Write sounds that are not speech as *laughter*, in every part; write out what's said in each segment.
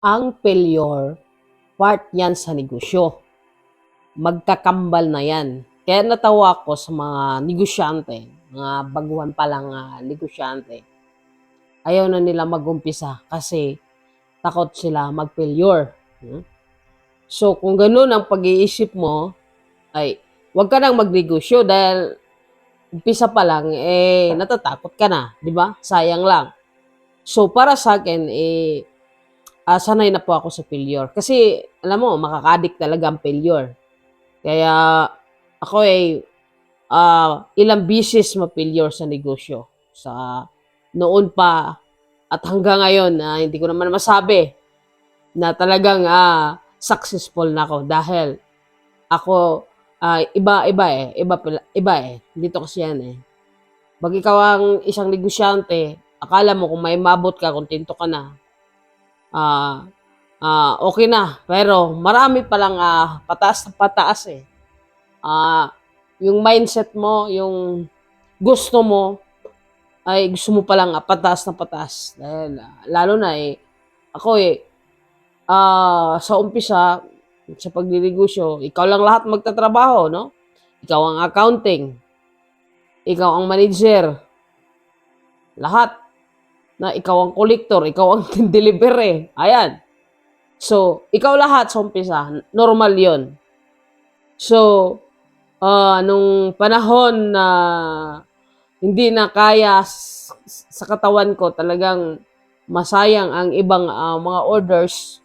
ang failure, part yan sa negosyo. Magkakambal na yan. Kaya natawa ko sa mga negosyante, mga baguhan pa lang ah, negosyante. Ayaw na nila magumpisa kasi takot sila mag-failure. So, kung ganun ang pag-iisip mo, ay huwag ka nang magnegosyo dahil umpisa pa lang, eh, natatakot ka na, di ba? Sayang lang. So, para sa akin, eh, ah, sanay na po ako sa failure. Kasi, alam mo, makakadik talaga ang failure. Kaya, ako eh, ah, ilang bisis ma-failure sa negosyo. Sa noon pa at hanggang ngayon, na hindi ko naman masabi na talagang ah, successful na ako dahil ako ah, iba iba eh iba iba eh dito kasi yan eh pag ikaw ang isang negosyante akala mo kung may mabot ka kontento ka na ah ah, okay na pero marami pa lang ah, pataas na pataas eh ah yung mindset mo yung gusto mo ay gusto mo pa lang ah, pataas na pataas dahil ah, lalo na eh ako eh ah sa umpisa sa pagdinegosyo, ikaw lang lahat magtatrabaho, no? Ikaw ang accounting. Ikaw ang manager. Lahat. Na ikaw ang collector, ikaw ang *laughs* delivery. Ayan. So, ikaw lahat sa umpisa, normal 'yon. So, ah nung panahon na hindi na kaya sa katawan ko talagang masayang ang ibang ah, mga orders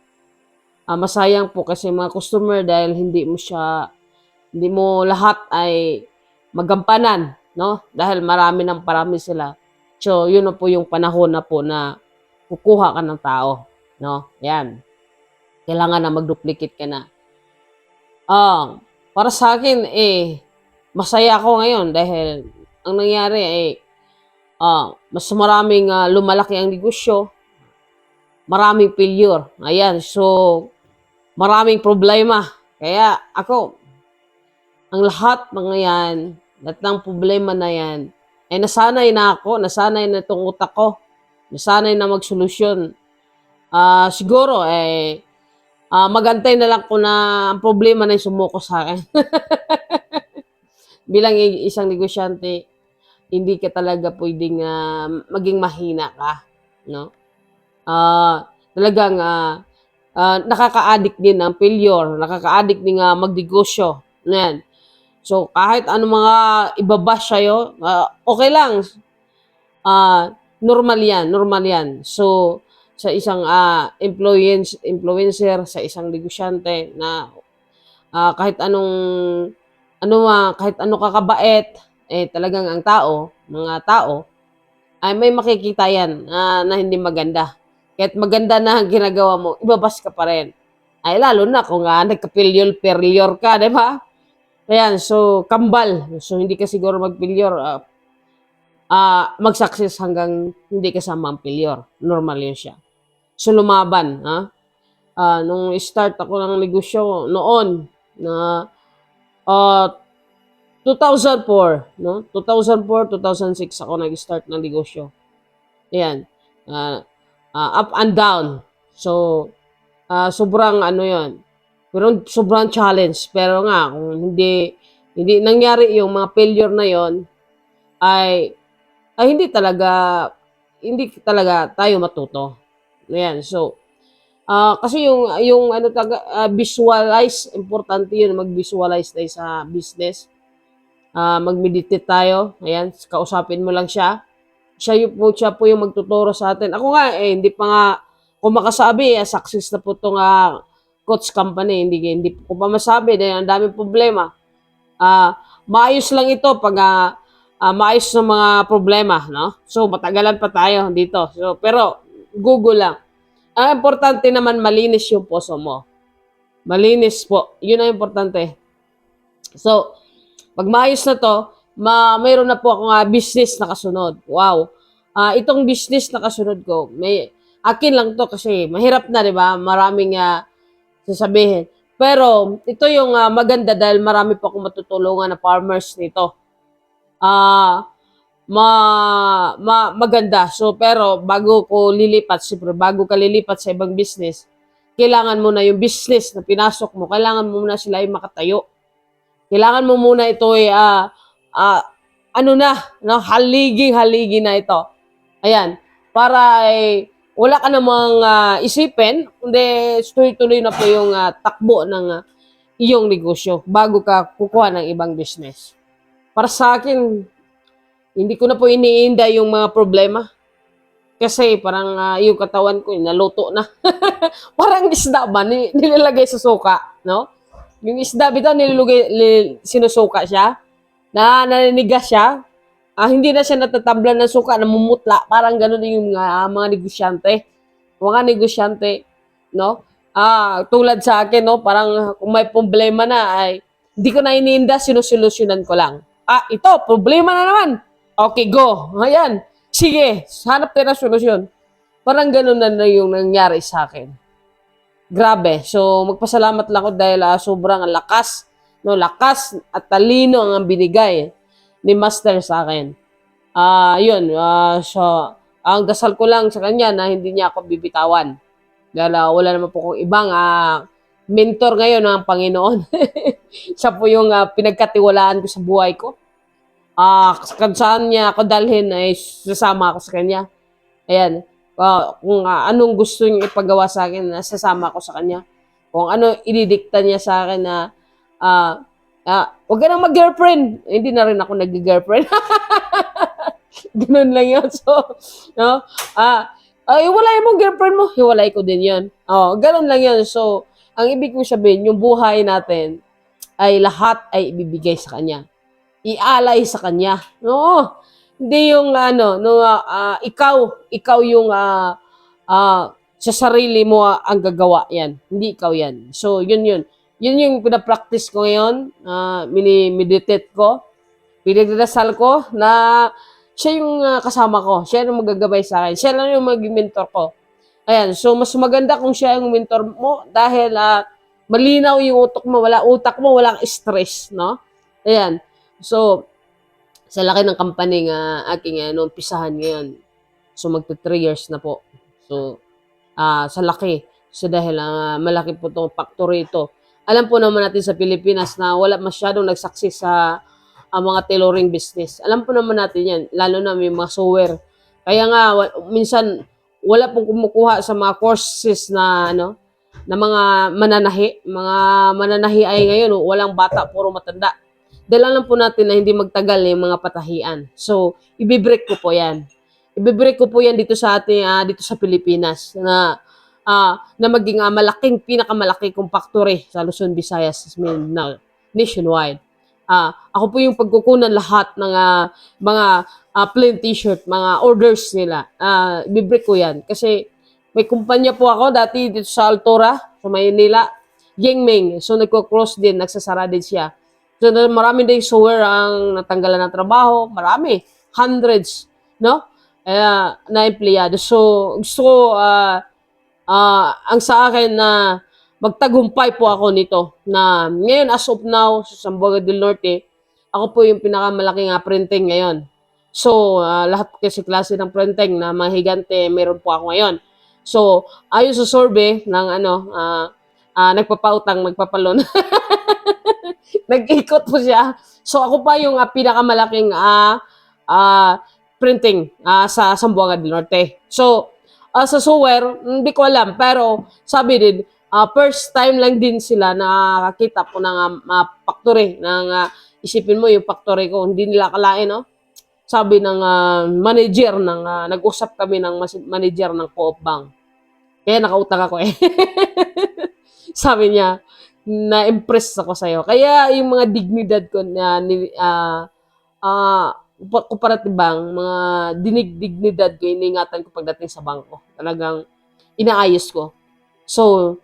ah, masayang po kasi mga customer dahil hindi mo siya hindi mo lahat ay magampanan, no? Dahil marami ng parami sila. So, yun na po yung panahon na po na kukuha ka ng tao, no? Yan. Kailangan na mag-duplicate ka na. Ah, para sa akin eh masaya ako ngayon dahil ang nangyari ay ah, mas maraming ah, lumalaki ang negosyo, maraming failure. Ayan, so maraming problema. Kaya ako, ang lahat mga yan, lahat ng problema na yan, ay nasanay na ako, nasanay na itong utak ko, nasanay na magsolusyon. Ah, siguro, eh, ah, magantay na lang ko na ang problema na sumuko sa akin. *laughs* Bilang isang negosyante, hindi ka talaga pwedeng ah, maging mahina ka, no? Ah, talagang ah, ah, nakaka-addict din ang failure, nakaka-addict din nga magnegosyo. Yan. So, kahit ano mga ibabash sa'yo, ah, okay lang. Ah, normal yan, normal yan. So, sa isang ah, influence, influencer, sa isang negosyante na ah, kahit anong ano ah, kahit ano kakabait, eh talagang ang tao, mga tao, ay may makikita yan ah, na hindi maganda. Kahit maganda na ang ginagawa mo, ibabas ka pa rin. Ay, lalo na kung uh, nagka-failure, failure ka, di ba? Ayan, so, kambal. So, hindi ka siguro mag-failure. ah ah, mag-success hanggang hindi kasama ang failure. Normal yun siya. So, lumaban. Ha? Ah, nung start ako ng negosyo noon, na ah 2004, no? 2004, 2006 ako nag-start ng negosyo. Ayan. Ah, ah, up and down. So, ah, sobrang ano yon pero sobrang challenge. Pero nga, kung hindi, hindi nangyari yung mga failure na yon ay, ay hindi talaga, hindi talaga tayo matuto. Ayan. So, ah, kasi yung, yung ano taga, ah, visualize, importante yun, mag-visualize tayo sa business. Ah, mag-meditate tayo. Ayan, kausapin mo lang siya siya yung po, siya po yung magtuturo sa atin. Ako nga, eh, hindi pa nga, kung makasabi, eh, success na po itong uh, coach company. Hindi, hindi ko pa masabi dahil ang daming problema. Ah, maayos lang ito pag ah, ah, maayos ng mga problema, no? So, matagalan pa tayo dito. So, pero, Google lang. Ang importante naman, malinis yung puso mo. Malinis po. Yun ang importante. So, pag maayos na to, ma mayroon na po akong ah, business na kasunod. Wow. Ah, itong business na kasunod ko, may akin lang to kasi mahirap na, 'di ba? Maraming ah, sasabihin. Pero ito yung ah, maganda dahil marami pa akong matutulungan na farmers nito. Ah, ma, ma maganda. So pero bago ko lilipat, siyempre bago ka lilipat sa ibang business, kailangan mo na yung business na pinasok mo, kailangan mo muna sila yung makatayo. Kailangan mo muna ito ay, ah, ah, ano na, no, haligi-haligi na ito. Ayan, para ay, wala ka namang ah, isipin, kundi tuloy-tuloy na po yung ah, takbo ng ah, iyong negosyo bago ka kukuha ng ibang business. Para sa akin, hindi ko na po iniinda yung mga problema. Kasi parang ah, yung katawan ko, naluto na. *laughs* parang isda ba, ni- nilalagay sa suka, no? Yung isda, bitaw, nilulugay, li- sinusuka siya. Na naninigas siya. Ah, hindi na siya natatablan ng suka, namumutla. Parang ganun yung ah, mga negosyante. Mga negosyante, no? Ah, tulad sa akin, no? Parang kung may problema na, ay hindi ko na iniinda, sinusolusyonan ko lang. Ah, ito, problema na naman. Okay, go. Ayan. Sige, hanap tayo ng solusyon. Parang ganun na, na yung nangyari sa akin. Grabe. So, magpasalamat lang ako dahil ah, sobrang lakas, no, lakas at talino ang binigay ni Master sa akin. Ah, yun. ah, so, ang dasal ko lang sa kanya na hindi niya ako bibitawan. Dahil ah, wala naman po kong ibang ah, mentor ngayon ng Panginoon. *laughs* Siya po yung ah, pinagkatiwalaan ko sa buhay ko. Ah, kung saan niya ako dalhin ay sasama ako sa kanya. Ayan. Ah, kung ah, anong gusto niya ipagawa sa akin, ah, sasama ako sa kanya. Kung ano ididikta niya sa akin na ah, ah, wag ka nang mag-girlfriend. Hindi na rin ako nag-girlfriend. *laughs* Ganun lang yun. So, no? Ah, ah, iwalay mo girlfriend mo, hiwalay ko din yun. Oh, ganun lang yun. So, ang ibig kong sabihin, yung buhay natin ay lahat ay ibibigay sa kanya. Ialay sa kanya. No. Hindi yung ano, no, ah, ikaw, ikaw yung ah, ah, sa sarili mo ang gagawa yan. Hindi ikaw yan. So, yun yun. Yun yung pinapractice ko ngayon. ah, mini-meditate ko. Pinagdadasal ko na siya yung ah, kasama ko. Siya yung magagabay sa akin. Siya lang yung maging mentor ko. Ayan. So, mas maganda kung siya yung mentor mo dahil ah, malinaw yung utak mo. Wala utak mo, walang stress, no? Ayan. So, sa laki ng company nga aking ano, umpisahan ngayon. So, magta 3 years na po. So, ah sa laki. So, dahil ah, malaki po itong factory ito. Alam po naman natin sa Pilipinas na wala masyadong nagsucceess sa ang mga tailoring business. Alam po naman natin yan, lalo na may mga software. Kaya nga, minsan, wala pong kumukuha sa mga courses na, ano, na mga mananahi. Mga mananahi ay ngayon, walang bata, puro matanda. Dahil alam po natin na hindi magtagal yung mga patahian. So, ibibreak ko po yan. Ibibreak ko po yan dito sa ating, ah, dito sa Pilipinas na ah, na maging ah, malaking, pinakamalaki kong factory sa Luzon, Visayas, Mindanao, nationwide. Ah, ako po yung pagkukunan lahat ng ah, mga ah, plain t-shirt, mga orders nila. Ah, ibibreak ko yan. Kasi may kumpanya po ako dati dito sa Altora, sa Maynila, Yingming. So nagko-cross din, nagsasara din siya. So na- marami din software ang natanggalan ng trabaho, marami, hundreds, no? Eh, na empleyado. So gusto ko ah, ah, ang sa akin na magtagumpay po ako nito na ngayon as of now sa Sambuanga del Norte, ako po yung pinakamalaking ah, printing ngayon. So, ah, lahat kasi klase ng printing na mga higante, meron po ako ngayon. So, ayon sa survey ng ano, ah, ah, nagpapautang, magpapalon. *laughs* Nag-ikot po siya. So, ako pa yung ah, pinakamalaking ah, ah, printing ah, sa Sambuanga del Norte. So, ah, sa software, hindi ko alam. Pero, sabi din, ah, first time lang din sila nakakita po ng ah, factory. Ng, ah, isipin mo yung factory ko, hindi nila kalain, no? Sabi ng ah, manager, ng, ah, nag-usap kami ng manager ng Co-op Bank. Kaya nakautang ako eh. *laughs* Sabi niya, na-impress ako sa'yo. Kaya yung mga dignidad ko na ni, ah, bank, mga dinig dignidad ko, iningatan ko pagdating sa bangko. Talagang inaayos ko. So,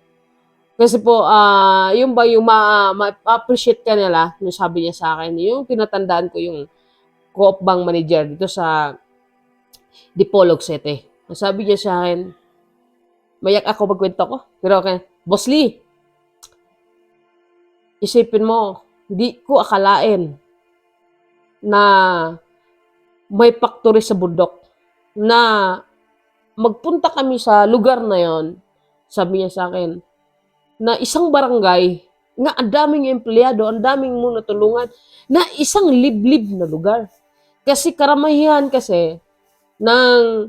kasi po, ah yung ba yung ma- ma-appreciate ka nila, yung sabi niya sa akin, yung tinatandaan ko yung co-op bank manager dito sa Dipolog City. Sabi niya sa akin, mayak ako magkwento ko. Pero okay, Boss Lee, isipin mo, hindi ko akalain na may factory sa bundok na magpunta kami sa lugar na yon sabi niya sa akin, na isang barangay, nga ang daming empleyado, ang daming mo natulungan, na isang liblib na lugar. Kasi karamihan kasi ng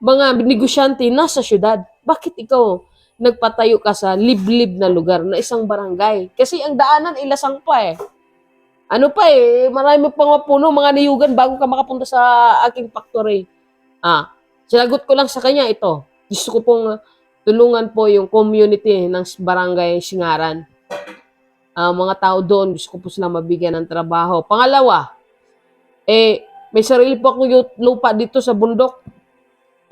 mga negosyante nasa syudad. Bakit ikaw nagpatayo ka sa liblib na lugar na isang barangay? Kasi ang daanan ilasang pa eh. Ano pa eh, marami pang mga puno, mga niyugan bago ka makapunta sa aking factory. Ah, sinagot ko lang sa kanya ito. Gusto ko pong uh, tulungan po yung community ng barangay Singaran. Ah, mga tao doon, gusto ko po silang mabigyan ng trabaho. Pangalawa, eh, may sarili po akong lupa dito sa bundok.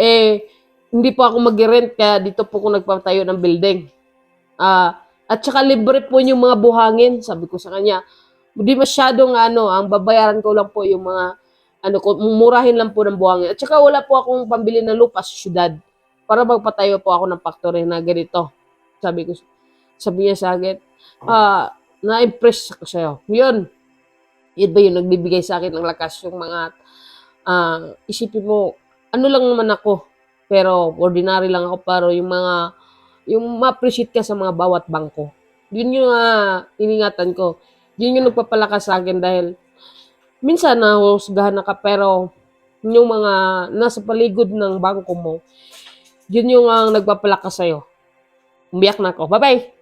Eh, hindi po ako mag-rent, kaya dito po ako nagpatayo ng building. Ah, at saka libre po yung mga buhangin, sabi ko sa kanya. Hindi masyadong ano, ang babayaran ko lang po yung mga ano ko, murahin lang po ng buhangin. At saka wala po akong pambili ng lupa sa syudad para magpatayo po ako ng factory na ganito. Sabi ko, sabi niya sa akin, ah, na-impress ako sa'yo. Yun, yun ba yung nagbibigay sa akin ng lakas yung mga, ah, isipin mo, ano lang naman ako, pero ordinary lang ako, pero yung mga, yung ma-appreciate ka sa mga bawat bangko. Yun yung ah, iningatan ko. Yun yung nagpapalakas sa akin dahil minsan nahusgahan na ka pero yung mga nasa paligid ng bangko mo, yun yung ang nagpapalakas sa'yo. Umiyak na ako. Bye-bye!